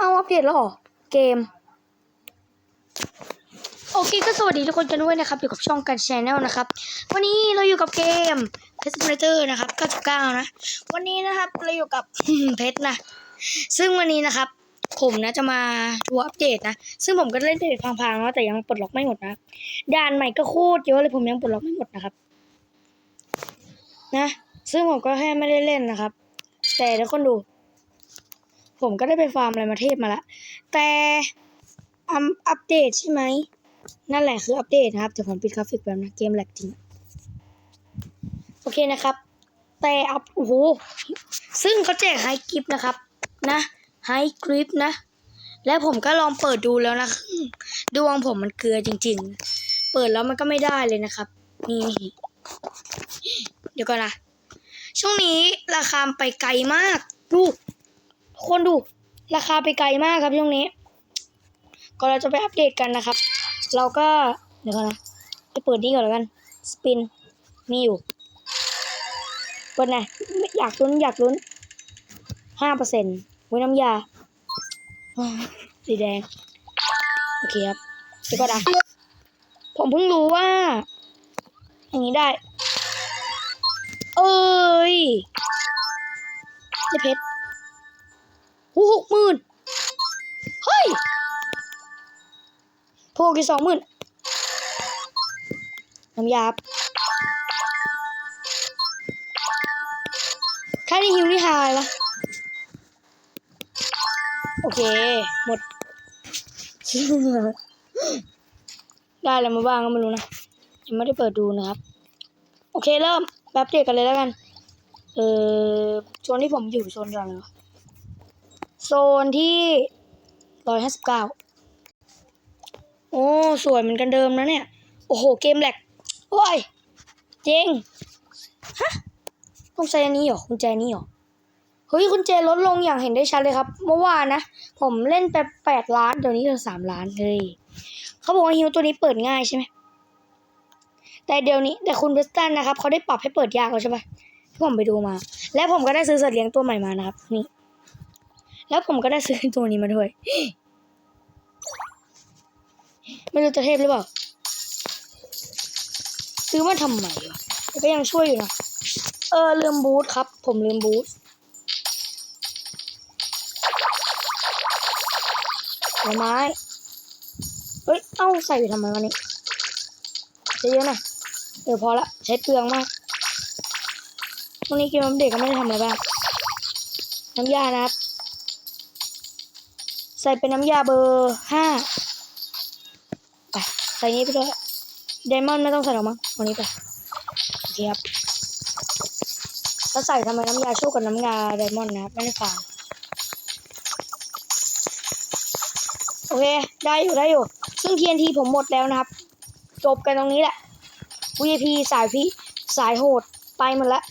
เอาอัปเดตแล้วหรอ เกม โอเคก็สวัสดีทุกคนกันด้วยนะครับ อยู่กับช่องกันชแนลนะครับ วันนี้เราอยู่กับเกม p e t Simulator นะครับ 99 นะ วันนี้นะครับเราอยู่กับเพชรนะ ซึ่งวันนี้นะครับ ผมนะจะมาดูอัปเดตนะ ซึ่งผมก็เล่นไปพังๆแล้วแต่ยังปลดล็อกไม่หมดนะด่านใหม่ก็โคตรเยอะเลยผมยังปลดล็อกไม่หมดนะครับ นะ ซึ่งผมก็แค่ไม่ได้เล่นนะครับ แต่ทุกคนดู ผมก็ได้ไปฟาร์มอะไรมาเทพมาละแต่อัปเดตใช่ไหม นั่นแหละคืออัปเดตนะครับแต่ผมปิดกราฟิกแบบนะเกมแหลกจริง โอเคนะครับ แต่อัพโอ้โหซึ่งเขาแจกไฮกริปนะครับ นะไฮกริปนะ และผมก็ลองเปิดดูแล้วนะดวงผมมันเกลือจริง ๆ เปิดแล้วมันก็ไม่ได้เลยนะครับ นี่เดี๋ยวก่อนนะช่วงนี้ราคาไปไกลมากดูก คนดูราคาไปไกลมากครับช่วงนี้ ก็เราจะไปอัปเดตกันนะครับ เราก็เดี๋ยวก่อนนะจะเปิดนี่ก่อนแล้วกัน สปิน มีอยู่เปิดไหนอยากลุ้นอยากลุ้นห้าเปอร์เซ็นต์ไว้น้ำยา สีแดง โอเคครับเดี๋ยวก่อนนะผมเพิ่งรู้ว่า อย่างนี้ได้ เอ้ยได้เพชร หูหกหมื่นเฮ้ยพวกกี่สองหมื่นน้ำยาครับแค่นี้หิวนี่หายละโอเค หมด ได้อะไรมาบ้างก็ไม่รู้นะยังไม่ได้เปิดดูนะครับ โอเคเริ่มแบบเดียวกันเลยแล้วกัน เออโซนที่ผมอยู่โซนเดียวเลยวะ โซนที่ร้อยห้าสิบเก้าโอ้สวยเหมือนกันเดิมนะเนี่ย โอ้โห เกมแหลกโอ้ย เจงฮะต้องใช้อันนี้เหรอกุญแจนี้เหรอ เฮ้ยกุญแจลดลงอย่างเห็นได้ชัดเลยครับ เมื่อวานนะ ผมเล่นไปแปดล้าน เดี๋ยวนี้เหลือสามล้านเฮ้ยเขาบอกว่าฮิวตัวนี้เปิดง่ายใช่ไหมแต่เดี๋ยวนี้แต่คุณเบสตันนะครับเขาได้ปรับให้เปิดยากแล้วใช่ปะที่ผมไปดูมา และผมก็ได้ซื้อสัตว์เลี้ยงตัวใหม่มานะครับนี่ แล้วผมก็ได้ซื้อตัวนี้มาด้วย ไม่รู้จะเทพหรือเปล่า ซื้อมาทำไมวะแต่ก็ยังช่วยอยู่นะ เออลืมบูทครับ ผมลืมบูทผลไม้ เฮ้ย เอ้าใส่ไปทำไมวะนี่เยอะๆหน่อยเออพอละ ใช้เปลืองมากวันนี้เกมเด็กก็ไม่ได้ทำอะไรบ้าง น้ำยานะครับ ใส่เป็นน้ำยาเบอร์ห้าไปใส่นี้ไปด้วยไดมอนด์ไม่ต้องใส่หรอกมั้งวันนี้ไปโอเคครับแล้วใส่ทำไมน้ำยาชู่กับน้ำยาไดมอนด์นะครับไม่ได้ฟังโอเค ได้อยู่ได้อยู่ ซึ่ง TNT ผมหมดแล้วนะครับ จบกันตรงนี้แหละ VIP สายพี่สายโหด ไปหมดล้ว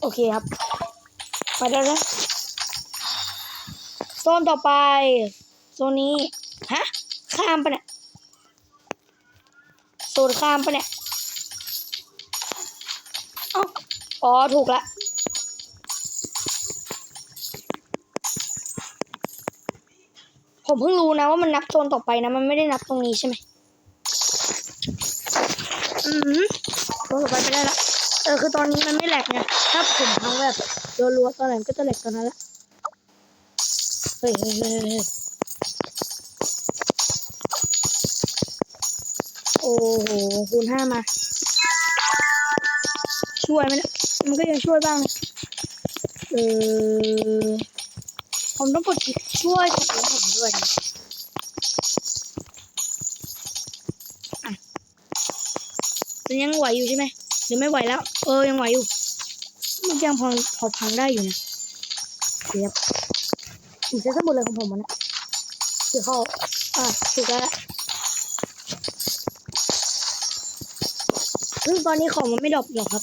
โอเคครับ ไปแล้วนะโซนต่อไป โซนนี้ ฮะ ข้ามปะเนี่ย โซนข้ามปะเนี่ยอ๋อ ถูกละผมเพิ่งรู้นะว่ามันนับโซนต่อไปนะ มันไม่ได้นับตรงนี้ใช่ไหมอืมโซนต่อไปไปได้ละ เออ คือตอนนี้มันไม่แหลกไงถ้าผมพังแบบ รัวๆตอนไหนมันก็จะแหล็กตอนนั้นละเฮ้ยเฮ้ยเฮ้ยโอ้โหคูณห้ามา ช่วยไหมเนี่ยมันก็ยังช่วยบ้างเออผมต้องกดช่วยกดแล้วผมด้วยนะอะยังไหวอยู่ใช่ไหมหรือไม่ไหวแล้ว เออยังไหวอยู่ มันยังพอพอพังได้อยู่นะเดี๋ยวถึงเซ็ตสมุดเลยของผมมันนะเดี๋ยวเขาอะถูกแล้วละซึ่งตอนนี้ของมันไม่ดรอปหรอกครับ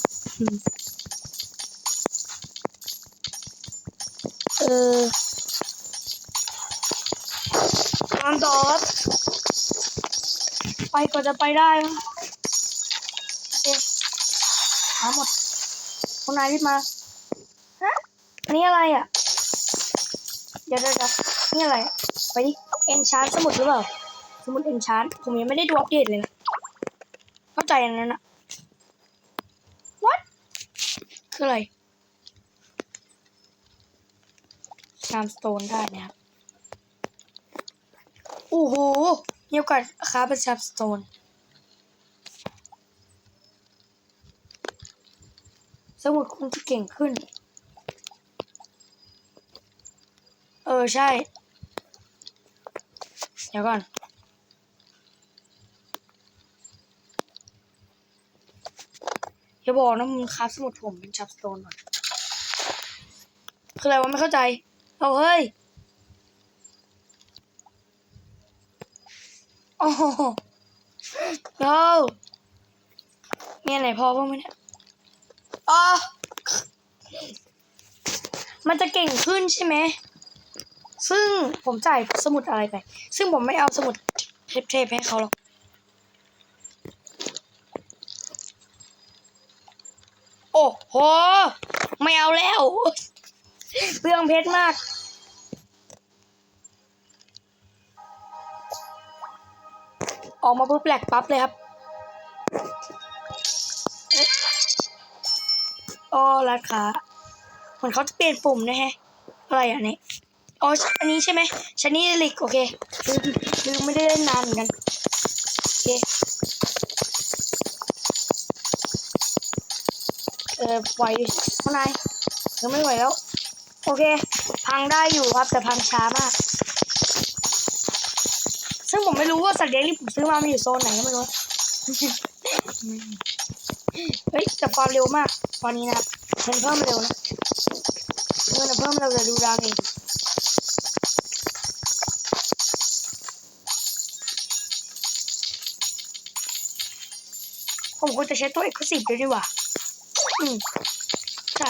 เออตามต่อครับ ไปก็จะไปได้ครับโอเคหาหมด คนนายรีบมาฮะนนี้อะไรอะเดี๋ยวเดี๋ยวเดี๋ยวนี่อะไร ไปดิเอนชานสมุดหรือเปล่า สมุดเอนชานผมยังไม่ได้ดูอัปเดตเลยนะเข้าใจอันนั้นอะ what คืออะไรชามสโตนได้นะครับโอ้โหมีโอกาสค้าเป็นชามสโตน มุดคงจะเก่งขึ้น เออใช่ เดี๋ยวก่อน อย่าบอกนะมึงคราฟสมุดผมเป็นชับสโตนก่อนคืออะไรวะไม่เข้าใจ เอาเฮ้ยโอ้โหเรามีอะไรพอบ้างไหมเนี่ย อ๋อมันจะเก่งขึ้นใช่ไหม ซึ่งผมจ่ายสมุดอะไรไป ซึ่งผมไม่เอาสมุดเทปๆให้เขาหรอก โอ้โห ไม่เอาแล้วเปลืองเพชรมาก ออกมาปุ๊บแหลกปั๊บเลยครับ โอ้ร้านค้าเหมือนเขาจะเปลี่ยนปุ่มนะฮะ อะไรอะนี่อ๋ออันนี้ใช่ไหมชันนี่ลิกโอเคลืมลืมไม่ได้เล่นนานเหมือนกันโอเคเออไหวข้างในยังไม่ไหวแล้ว โอเค พังได้อยู่ครับแต่พังช้ามาก ซึ่งผมไม่รู้ว่าสัตว์เลี้ยงที่ผมซื้อมามันอยู่โซนไหนก็ไม่รู้เฮ้ยแต่ความเร็วมาก ตอนนี้นะครับเงินเพิ่มเร็วนะเงินเพิ่มเร็วจะดูดาวเองผมควรจะใช้ตัวเอกสิบด้วยดีกว่า อืม ใช่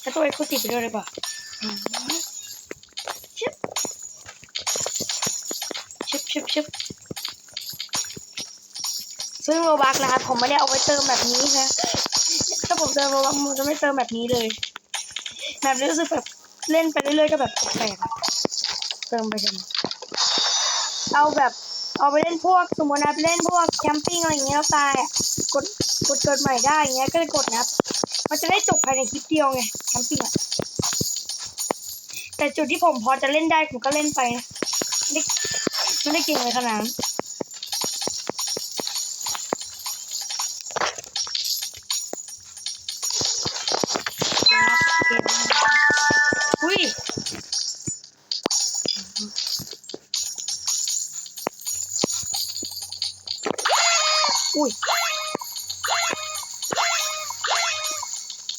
ใช้ตัวเอกสิบไปด้วยดีกว่าชิบชิบชิบชิบซึ่งโรบักนะครับผมไม่ได้เอาไปเติมแบบนี้นะ ถ้าผมเติมโรบักผมจะไม่เติมแบบนี้เลยแบบนี้รู้สึกแบบเล่นไปเรื่อยๆก็แบบแปลกเติมไปกันเอาแบบเอาไปเล่นพวกสมมตินะไปเล่นพวกแคมปิ้งอะไรอย่างเงี้ยแล้วตายกดกดเกิดใหม่ได้อย่างเงี้ยก็เลยกดนะครับมันจะได้จบภายในคลิปเดียวไงแคมปิ้งอะแต่จุดที่ผมพอจะเล่นได้ผมก็เล่นไปไม่ได้ไม่ได้เก่งเลยขนาดนั้น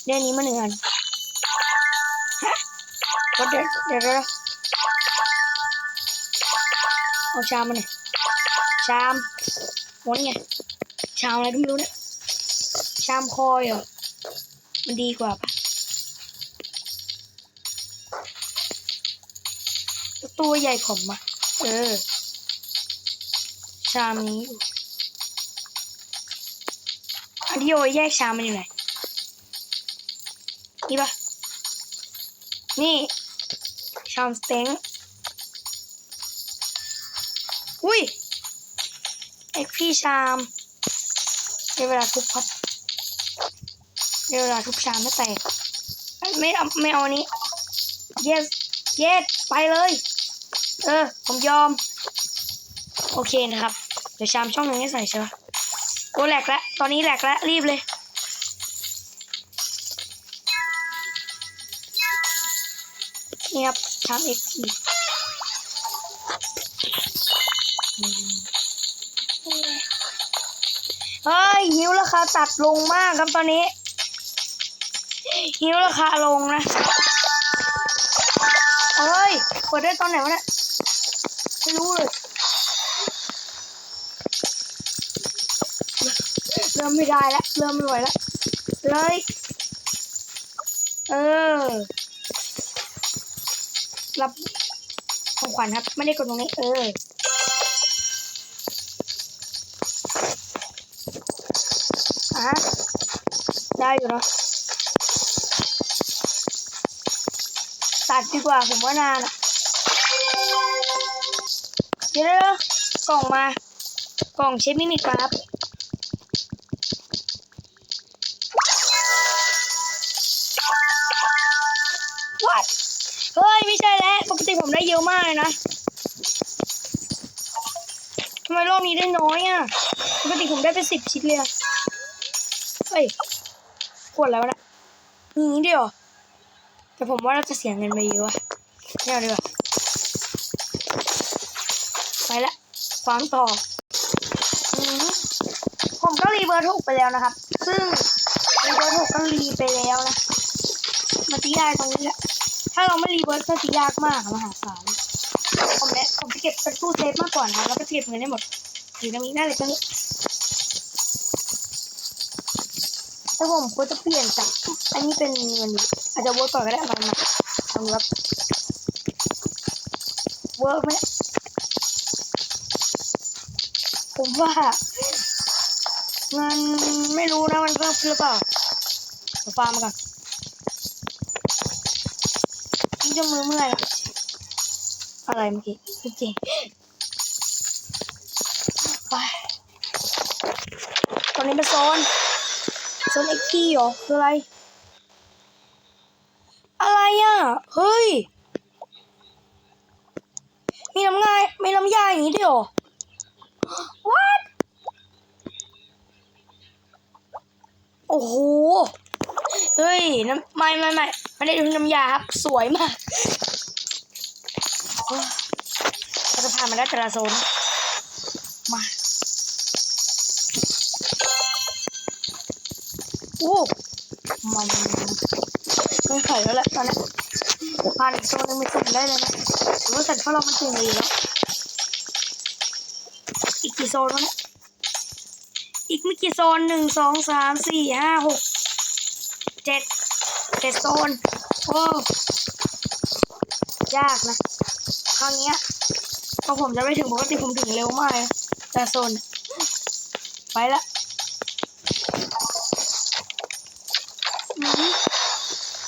เดี๋ยวนี้มาหนึ่งอันฮะก็เดี๋ยวเดี๋ยวเดี๋ยวเอาชามมาหน่อยชามโหนี่ไงชามอะไรก็ไม่รู้เนี่ยชามคอยเหรอมันดีกว่าปะตัวใหญ่ผมอะเออ ชามนี้อันที่โอ้ยแยกชามมันอยู่ไหน นี่ปะนี่ ชามสเต็งอุ้ยเอ็กพี่ชามในเวลาทุบครับในเวลาทุบชามไม่แตกไม่เอาไม่เอาอันนี้ yes yes ไปเลย เออ ผมยอม โอเคนะครับ เดี๋ยวชามช่องหนึ่งให้ใส่ใช่ปะโอ้แหลกแล้ว ตอนนี้แหลกแล้ว รีบเลย นี่ครับชาเอ็กซ์เฮ้ยหิวราคาตัดลงมากครับตอนนี้หิวราคาลงนะเฮ้ยเปิดได้ตอนไหนวะเนี่ยไม่รู้เลยเริ่มไม่ได้แล้วเริ่มไม่ไหวแล้วเลยเออ รับของขวัญครับ ไม่ได้กดตรงนี้เอออะได้อยู่เนาะตัดดีกว่าผมว่านานอะเดี๋ยวๆกล่องมากล่องเชฟมิมิกมาครับ นะทำไมรอบนี้ได้น้อยอะปกติผมได้เป็นสิบชิ้นเลยอะเฮ้ยขวดแล้วนะนี้เดียวแต่ผมว่าเราจะเสียเงินไปเยอะว่ะไม่เอาดีกว่าไปละความต่อผมก็รีเบอร์ถูกไปแล้วนะครับ ซึ่งรีเบอร์ถูกก็รีไปแล้วนะมาตีได้ตรงนี้แหละถ้าเราไม่รีเวิร์สก็จะยากมากมหาศาล เก็บเป็นตู้เซฟมากกว่านะครับแล้วก็เก็บเงินได้หมดถือตรงนี้ได้เลยตรงนี้ถ้าผมควรจะเปลี่ยนจากอันนี้เป็นเงินอาจจะเวิร์กก่อนก็ได้เอามาลองรับเวิร์กไหมผมว่าเงินไม่รู้นะมันเพิ่มขึ้นหรือเปล่าฟาร์มก่อนนี่จะมือเมื่อยอะ อะไรเมื่อกี้จริงไปตอนนี้เป็นโซนโซนเอ็กกี้เหรอคืออะไร อะไรอะ เฮ้ย มีน้ำง่ายมีน้ำยาอย่างนี้ด้วยเหรอ what โอ้โห เฮ้ย น้ำไม่ไม่ไม่ไม่ได้ดูน้ำยาครับ สวยมาก เราจะผ่านมาได้แต่ละโซน มาโอ้มันไม่ไหวแล้วแหละตอนนี้ผ่านอีกโซนหนึงไม่ถึงได้เลยนะหรือว่าสัตว์พวกเรามันถึงดีแล้วอีกกี่โซนวะเนี่ยอีกไม่กี่โซนหนึ่งสองสามสี่ห้าหกเจ็ดเจ็ดโซน โอ้ ยากนะครั้งเนี้ย พอผมจะไม่ถึงปกติผมถึงเร็วมาก แต่โซน ไปละ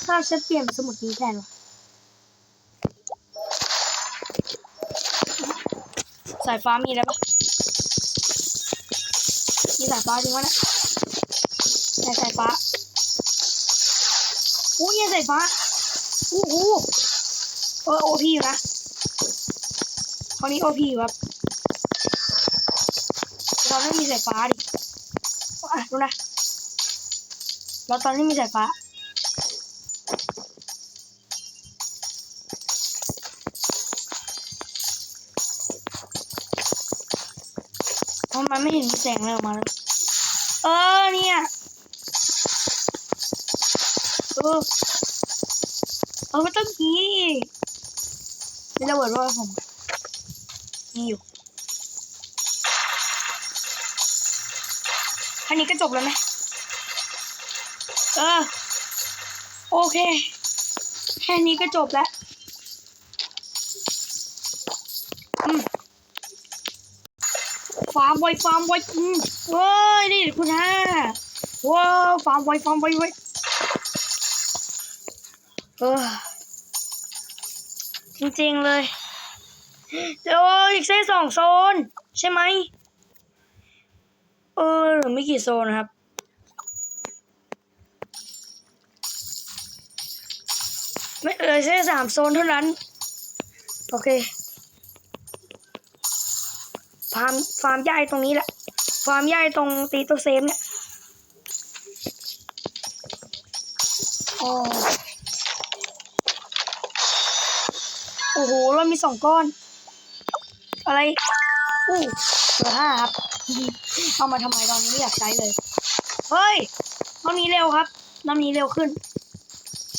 ถ้าฉันเปลี่ยนสมุดนี้แทนวะสายฟ้ามีแล้วปะมีสายฟ้าจริงวะเนี่ยไหนสายฟ้าอู้ยสายฟ้าอู้หูเออโอพี่นะ คราวนี้โอพีครับ เราไม่มีสายฟ้าดิอะดูนะ เราตอนนี้มีสายฟ้าทำไมไม่เห็นแสงเลยออกมาเลยเออเนี่ยเออเออไม่ต้องงี้ไม่ระเบิดว่าผม อยู่อันนี้ก็จบแล้วไหมเออโอเค แค่นี้ก็จบแล้วฟาร์มไวฟาร์มไวอืมเฮ้ยนี่คุณห้าว้าวฟาร์มไวฟาร์มไวไวเออจริงๆเลย โอ้ยอีกแค่สองโซน ใช่ไหมเออหรือไม่กี่โซนครับไม่เออแค่สามโซนเท่านั้น โอเคฟาร์มฟาร์มใหญ่ตรงนี้แหละฟาร์มใหญ่ตรงตีตัวเซฟเนี่ยโอ้โห เรามีสองก้อน อะไรอู้เหลือห้าครับ เอามาทำไมตอนนี้ไม่อยากใช้เลย เฮ้ยรอบนี้เร็วครับรอบนี้เร็วขึ้น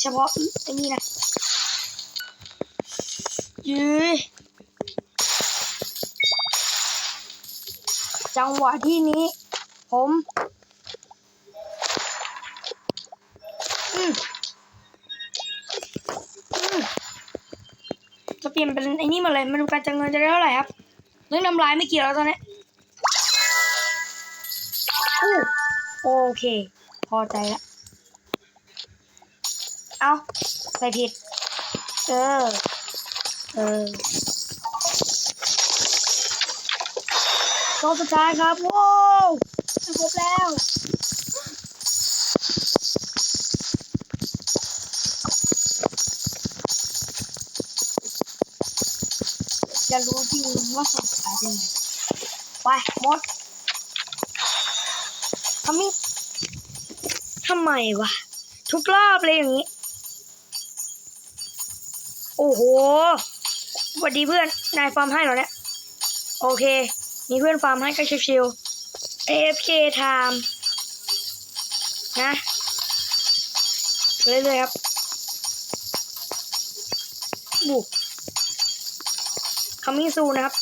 เฉพาะไอ้นี่นะยืยจังหวะที่นี้ผมอืมอืมจะเปลี่ยนเป็นไอ้นี่มาเลยมาดูการจังเงินจะได้เท่าไหร่ครับ เรื่องน้ำลายไม่เกี่ยวแล้วตอนนี้อู้โอเค พอใจละเอาใส่ผิด เออ เออต๊ะสุดท้ายครับว้าวครบแล้ว จะรู้จริงว่าสุดท้ายเป็น ไงไปหมดทำไมทำไมวะ ทุกรอบเลยอย่างนี้ โอ้โหสวัสดีเพื่อน นายฟาร์มให้เหรอเนี่ย โอเค มีเพื่อนฟาร์มให้ก็ชิวๆ AFK time นะเรื่อยๆครับบุก coming soon นะครับ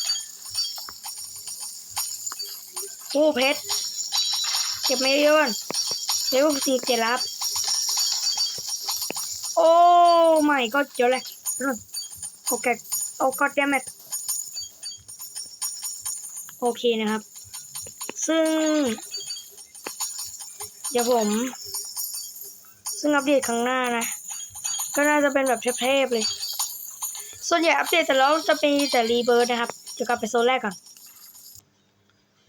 โอ้เพชรเก็บไม่เยอะก่อนเลเวลสี่เจ็ดรับ โอ้ไม่ก็เจอเลยรุ่นโอเคโอ้ก็เดมดโอเคนะครับ ซึ่ง เดี๋ยวผม ซึ่งอัปเดตครั้งหน้านะ ก็น่าจะเป็นแบบเทพๆเลย ส่วนใหญ่อัปเดตแต่แล้วจะเป็นแต่รีเบิร์ดนะครับ เดี๋ยวกลับไปโซนแรกก่อน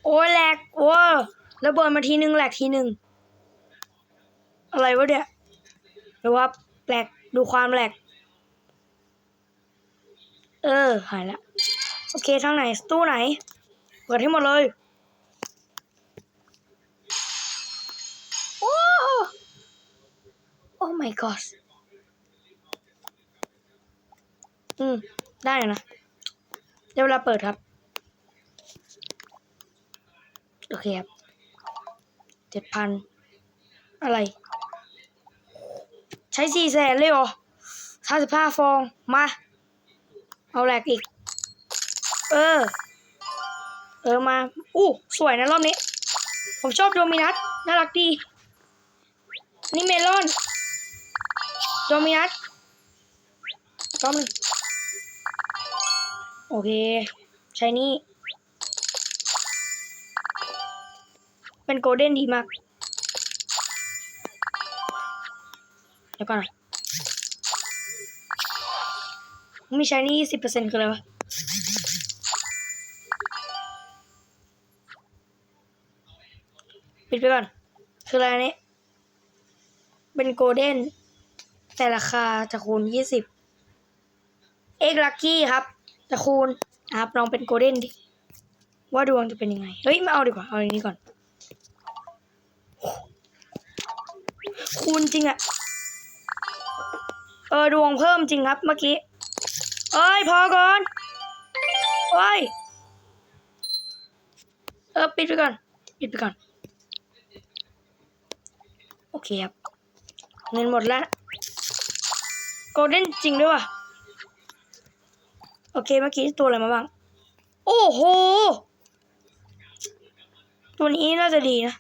โอ้ยแหลกโอ้ระเบิดมาทีหนึ่งแหลกทีหนึ่งอะไรวะเนี่ยหรือว่าแหลกดูความแหลก เออหายละโอเคทางไหนตู้ไหน เปิดให้หมดเลยโอ้โอ้ my god อืม ได้นะเดี๋ยวเวลาเปิดครับ โอเคครับเจ็ดพันอะไร ใช้สี่แสนเลยเหรอห้าสิบห้าฟอง มา เอาแหลกอีก เออ เออมา อู้สวยนะรอบนี้ ผมชอบโดมินัสน่ารักดี นี่เมลอน โดมินัสรอบหนึ่งโอเค ใช้นี่ เป็นโกลเด้นดีมาก เดี๋ยวก่อนนะมีใช้นี่สิบเปอร์เซ็นต์คืออะไรวะปิดไปก่อน คืออะไรนี่เป็นโกลเด้น แต่ราคาจะคูณยี่สิบ เอ็กลักกี้ครับ จะคูณนะครับลองเป็นโกลเด้นดิ ว่าดวงจะเป็นยังไง เฮ้ยไม่เอาดีกว่า เอาอย่างนี้ก่อน คูณจริงอะเออดวงเพิ่มจริงครับเมื่อกี้เอ้ยพอก่อนเอ้ยเออปิดไปก่อนปิดไปก่อน โอเคครับ เงินหมดแล้วโกลเด้นจริงด้วยวะโอเคเมื่อกี้ตัวอะไรมาบ้าง โอ้โห ตัวนี้น่าจะดีนะ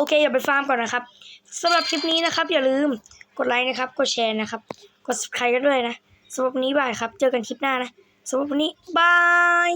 อเคอย่าไปฟาร์มก่อนนะครับสำหรับคลิปนี้นะครับ อย่าลืมกดไลค์นะครับ กดแชร์นะครับ กด subscribe กันด้วยนะสำหรับวันนี้บายครับ เจอกันคลิปหน้านะสำหรับวันนี้บาย